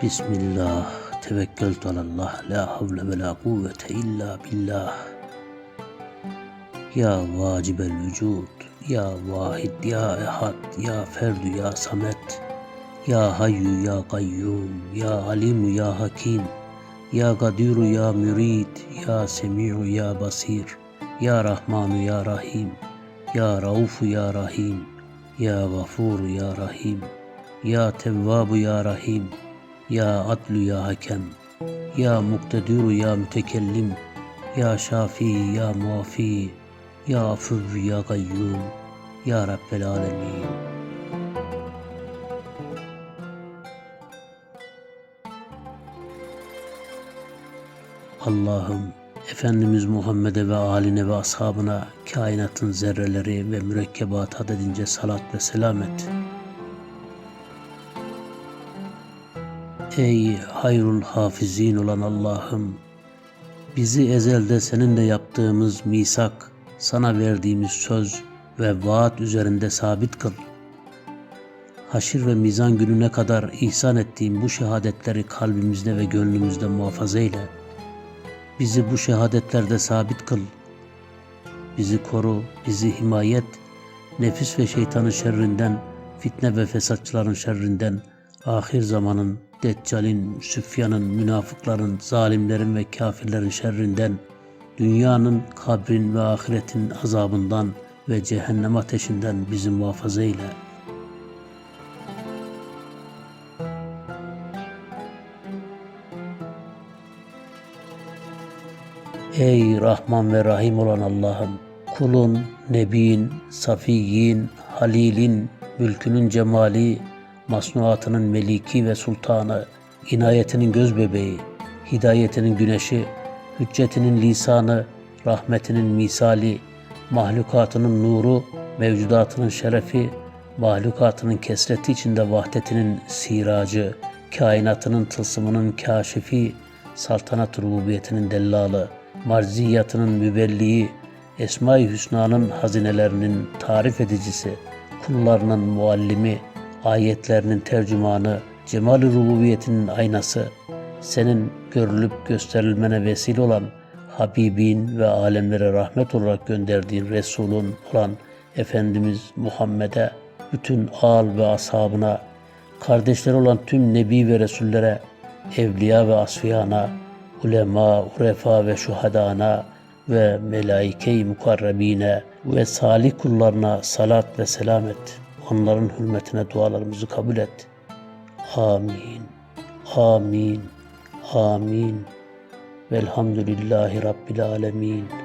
Bismillah, tevekkeltu alallah, la havle ve la kuvvete illa billah. Ya vacibel vücud, ya vahid, ya ehad, ya ferdu, ya samet. Ya hayyu, ya kayyum, ya alimu, ya hakim. Ya kadiru, ya mürid, ya semi'u, ya basir. Ya rahmanu, ya rahim. Ya raufu, ya rahim. Ya gafuru, ya rahim. Ya tevvabu, ya rahim. Ya adlu, ya hakem. Ya muktediru, ya mütekellim. Ya şafi, ya muafi. Ya afuv, ya kayyum. Ya Rabbel alemin. Allah'ım Efendimiz Muhammed'e ve aline ve ashabına kainatın zerreleri ve mürekkebat adedince salat ve selam et. Ey hayrul hafizin olan Allah'ım bizi ezelde seninle yaptığımız misak, sana verdiğimiz söz ve vaat üzerinde sabit kıl. Haşir ve mizan gününe kadar ihsan ettiğim bu şehadetleri kalbimizde ve gönlümüzde muhafaza eyle. Bizi bu şehadetlerde sabit kıl. Bizi koru, bizi himayet, nefis ve şeytanın şerrinden, fitne ve fesatçıların şerrinden, ahir zamanın, deccalin, süfyanın, münafıkların, zalimlerin ve kafirlerin şerrinden, dünyanın, kabrin ve ahiretin azabından ve cehennem ateşinden bizi muhafaza eyle. Ey Rahman ve Rahim olan Allah'ım, kulun, nebin, safiyin, halilin, mülkünün cemali, masnuatının meliki ve sultanı, inayetinin göz bebeği, hidayetinin güneşi, hüccetinin lisanı, rahmetinin misali, mahlukatının nuru, mevcudatının şerefi, mahlukatının kesreti içinde vahdetinin siracı, kainatının tılsımının kaşifi, saltanat rububiyetinin dellalı, marziyatının mübelliği, Esma-i Hüsna'nın hazinelerinin tarif edicisi, kullarının muallimi, ayetlerinin tercümanı, cemal-i rububiyetinin aynası, senin görülüp gösterilmene vesile olan Habibin ve alemlere rahmet olarak gönderdiğin Resulun olan Efendimiz Muhammed'e, bütün al ve ashabına, kardeşleri olan tüm nebi ve resullere, evliya ve asfiyana, ulema, urefa ve şuhadana ve melaike-i mukarrebine ve salih kullarına salat ve selam et. Onların hürmetine dualarımızı kabul et. Amin. Amin. Amin. Velhamdülillahi Rabbil alemin.